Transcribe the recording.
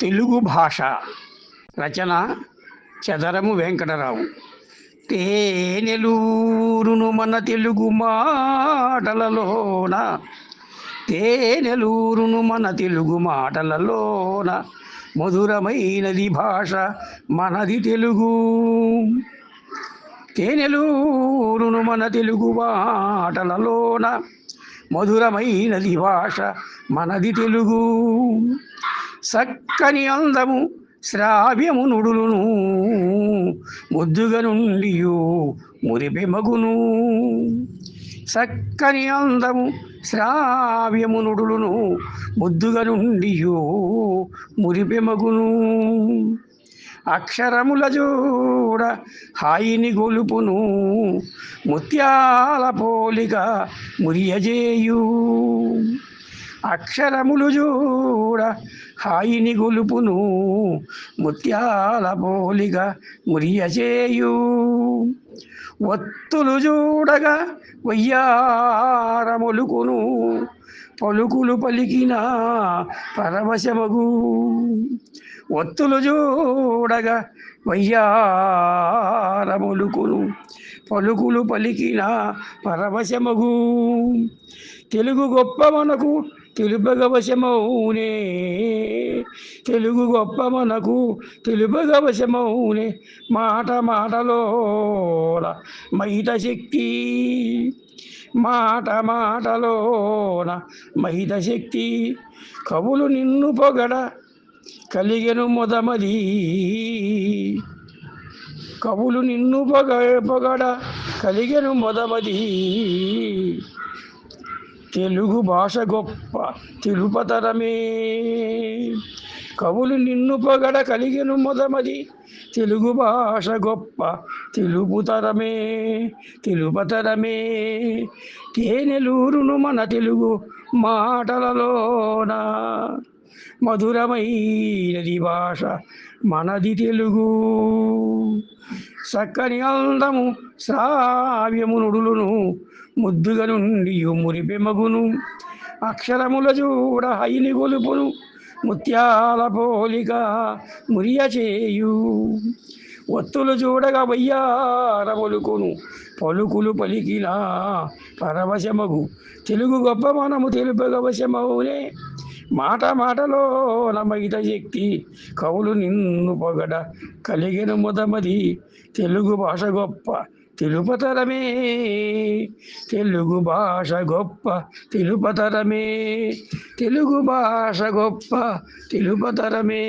తెలుగు భాష రచన చదరము వెంకటరావు. తేనెలూరును మన తెలుగు మాటలలోన తేనెలూరును మన తెలుగు మాటలలోన మధురమైనది భాష మనది తెలుగు. తేనెలూరును మన తెలుగు మాటలలోన మధురమైనది భాష మనది తెలుగు. చక్కని అందము శ్రావ్యము నుడులును ముద్దుగ నుండియు మురిపె మగును చక్కని అందము శ్రావ్యము నుడులును ముద్దుగ నుండియు మురిపె మగును అక్షరముల జోడ హాయిని గొలుపును ముత్యాల పోలిక మురియజేయు. అక్షరములు జోడ హాయిని గొలుపును ముత్యాల పోలిక మురియజేయు. ఒత్తులు చూడగా వయ్యారములుకును పలుకులు పలికిన పరవశమగు. ఒత్తులు చూడగా వయ్యారములుకును. పలుకులు పలికిన పరవశమగు. తెలుగు గొప్ప మనకు తెలుపగవశమౌనే. తెలుగు గొప్ప మనకు తెలుపగవశమౌనే. మాట మాటలోన మహిత శక్తి. మాట మాటలోన మహిత శక్తి. కవులు నిన్ను పొగడ కలిగెను మొదమది. కవులు నిన్ను పొగ పొగడ కలిగెను మొదమది. తెలుగు భాష గొప్ప తిరుపతరమే. కవులు నిన్ను పొగడ కలిగెను మొదమది. తెలుగు భాష గొప్ప తెలుపుతరమే తెలుపతరమే తేనెలూరును మన తెలుగు మాటలలోన మధురమైనది భాష మనది తెలుగు. చక్కని అందము శ్రావ్యము నుడులును ముద్దుగా నుండి మురిపెమగును అక్షరముల చూడ హైని గొలుపును ముత్యాల పోలిక మురియ చేయు. ఒత్తులు చూడగా వయ్యారములుకును పలుకులు పలికినా పరవశమగు. తెలుగు గొప్ప మనము తెలుపగవశమవునే. మాట మాటలో నమగిత శక్తి కవులు నిన్ను పొగడ కలిగిన ముదమది. తెలుగు భాష గొప్ప తిరుపతరమే. తెలుగు భాష గొప్ప తిరుపతరమే. తెలుగు భాష గొప్ప తిరుపతరమే.